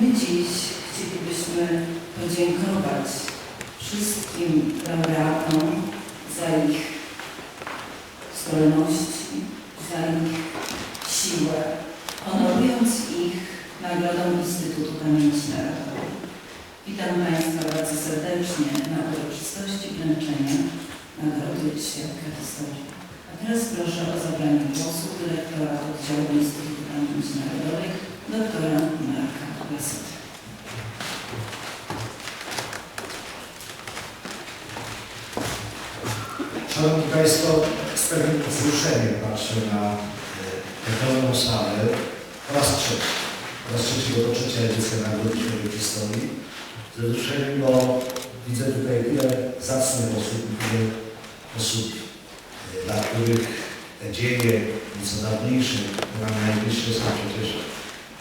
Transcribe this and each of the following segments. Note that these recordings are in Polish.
My dziś chcielibyśmy podziękować wszystkim laureatom za ich zdolności, za ich siłę, honorując ich Nagrodą Instytutu Pamięci Narodowej. Witam Państwa bardzo serdecznie na uroczystości wręczenia Nagrody Świadka Historii. A teraz proszę o zabranie głosu dyrektora Oddziału Instytutu Pamięci Narodowej, doktora Marka Szanowni Państwo, z pewnym wzruszeniem patrzę na e, tę pełną salę po raz trzeci. Po raz trzeci, bo to trzecia edycja Nagrody Człowiek Historii. Z wzruszeniem, bo widzę tutaj tyle zacnych osób, tyle osób, e, dla których te dzieje nieco dawniejsze, nam najbliższe są przecież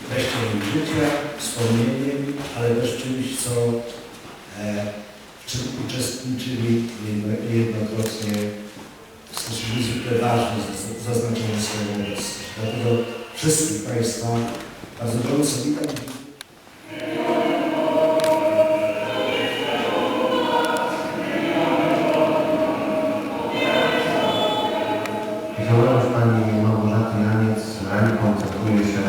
treścią życia, wspomnieniem, ale też czymś, co e, uczestniczyli jedno- jednokrotnie w sposób niezwykle ważny, zaz- zaznaczony swoją obecność. Dlatego wszystkich Państwa bardzo gorąco witam. Działalność Pani Małgorzaty Janiec realnie koncentruje się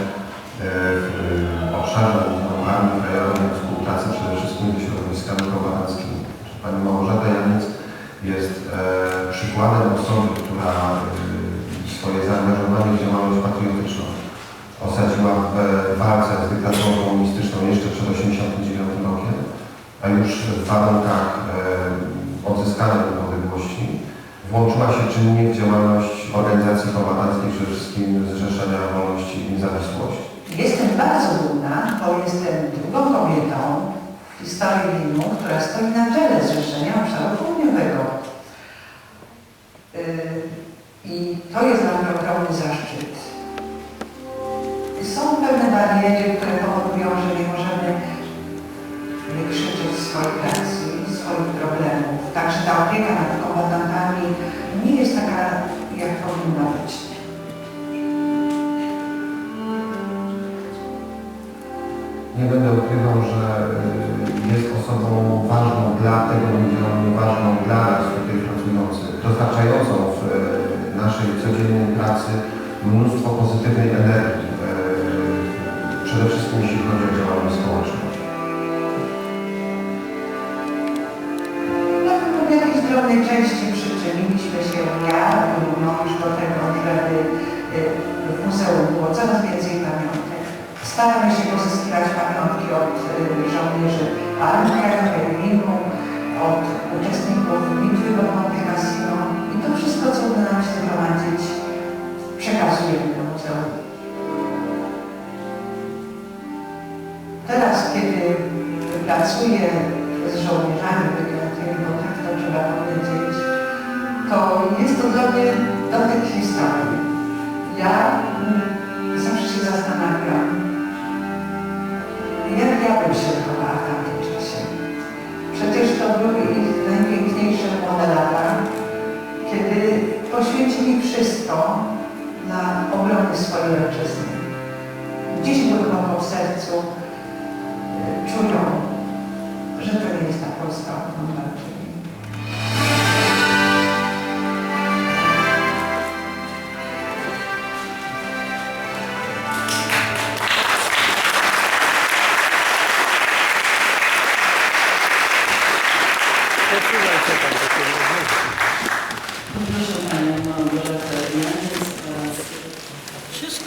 e, walce z dyktaturą komunistyczną jeszcze przed 1989 rokiem, a już w warunkach e, odzyskania niepodległości włączyła się czynnie w działalność organizacji kombatanckich, przede wszystkim Zrzeszenia Wolności i Niezawisłości. Jestem bardzo dumna, bo jestem drugą kobietą w historii WIM-u, która stoi na czele Zrzeszenia Obszaru Południowego. Yy, I to jest pewne bariery, które powodują, że nie możemy wykrzyczeć swojej racji, swoich problemów. Także ta opieka nad kombatantami nie jest taka, jak powinna być. Nie będę ukrywał, że y, jest osobą ważną dla tego regionu, ważną dla nas tutaj pracujących, dostarczającą w y, naszej codziennej pracy mnóstwo pozytywnej muzeum coraz więcej pamiątek. Staramy się pozyskiwać pamiątki od y, żołnierzy Armii Krajowej, WIM-u, od uczestników bitwy pod Monte Cassino i to wszystko, co uda nam się zgromadzić, przekazujemy do muzeum. Teraz, kiedy pracuję z żołnierzami wyklętymi, bo tak to trzeba powiedzieć, to jest to dla mnie dotyk historii. Ja mm, zawsze się zastanawiam, jak ja bym się zachowała w tamtym czasie. Przecież to były ich najpiękniejsze młode lata, kiedy poświęcili wszystko na obronę swojej ojczyzny.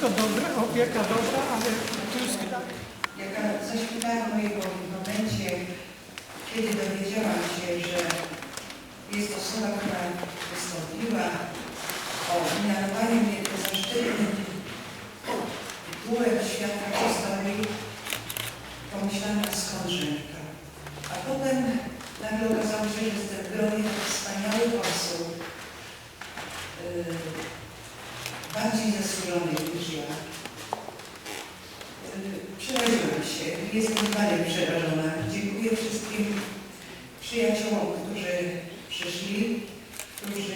Wszystko dobre, opieka dobra, ale tu jest tak. Jaka zaświtała w momencie, kiedy dowiedziałam się, że jest osoba, która wystąpiła o mianowanie mnie do zaszczytnym tytułem świata historii, pomyślałam skądże to. A potem nagle okazało się, że jestem w gronie wspaniałych osób, yy, bardziej zasłużonych Yy, Przeraziłam się jestem dalej przerażona. Dziękuję wszystkim przyjaciołom, którzy przyszli, którzy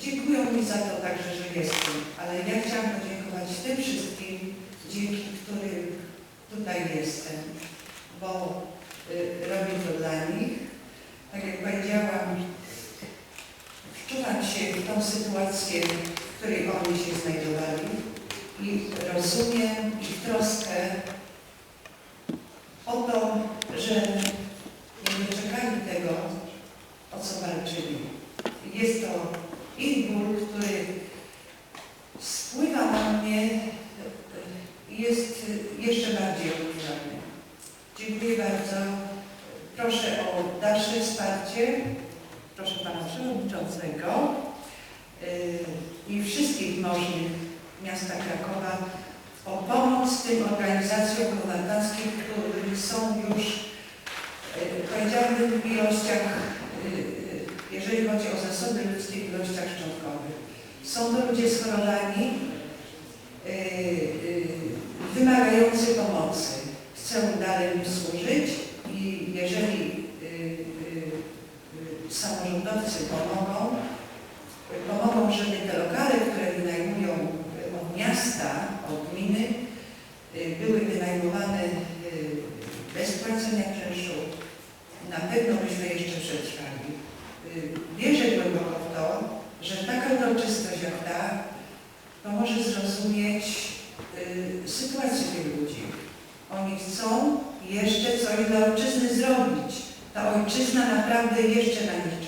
dziękują mi za to także, że jestem, ale ja chciałam podziękować tym wszystkim, dzięki którym tutaj jestem, bo y, robię to dla nich. Tak jak powiedziałam, wczuwam się w tą sytuację, w której oni się znajdowali i rozumiem ich troskę o to, że nie doczekali tego, o co walczyli. Jest to ich ból, który spływa na mnie i jest jeszcze bardziej odczuwalny. Dziękuję bardzo. Proszę o dalsze wsparcie. Proszę Pana Przewodniczącego i wszystkich możnych miasta Krakowa o pomoc tym organizacjom komendackim, które są już, yy, powiedziałabym, w ilościach, yy, jeżeli chodzi o zasoby ludzkie, w ilościach szczątkowych. Są to ludzie schorowani, wymagający pomocy. Chcą dalej im służyć i jeżeli samorządowcy pomogą, pomogą, żeby te lokale, które wynajmują od miasta, od gminy, yy, były wynajmowane yy, bez płacenia czynszu, na pewno byśmy jeszcze przetrwali. Yy, Wierzę głęboko w to, że taka uroczystość jak ta pomoże zrozumieć y, sytuację tych ludzi. Oni chcą jeszcze coś dla ojczyzny zrobić. Ta ojczyzna naprawdę jeszcze na nich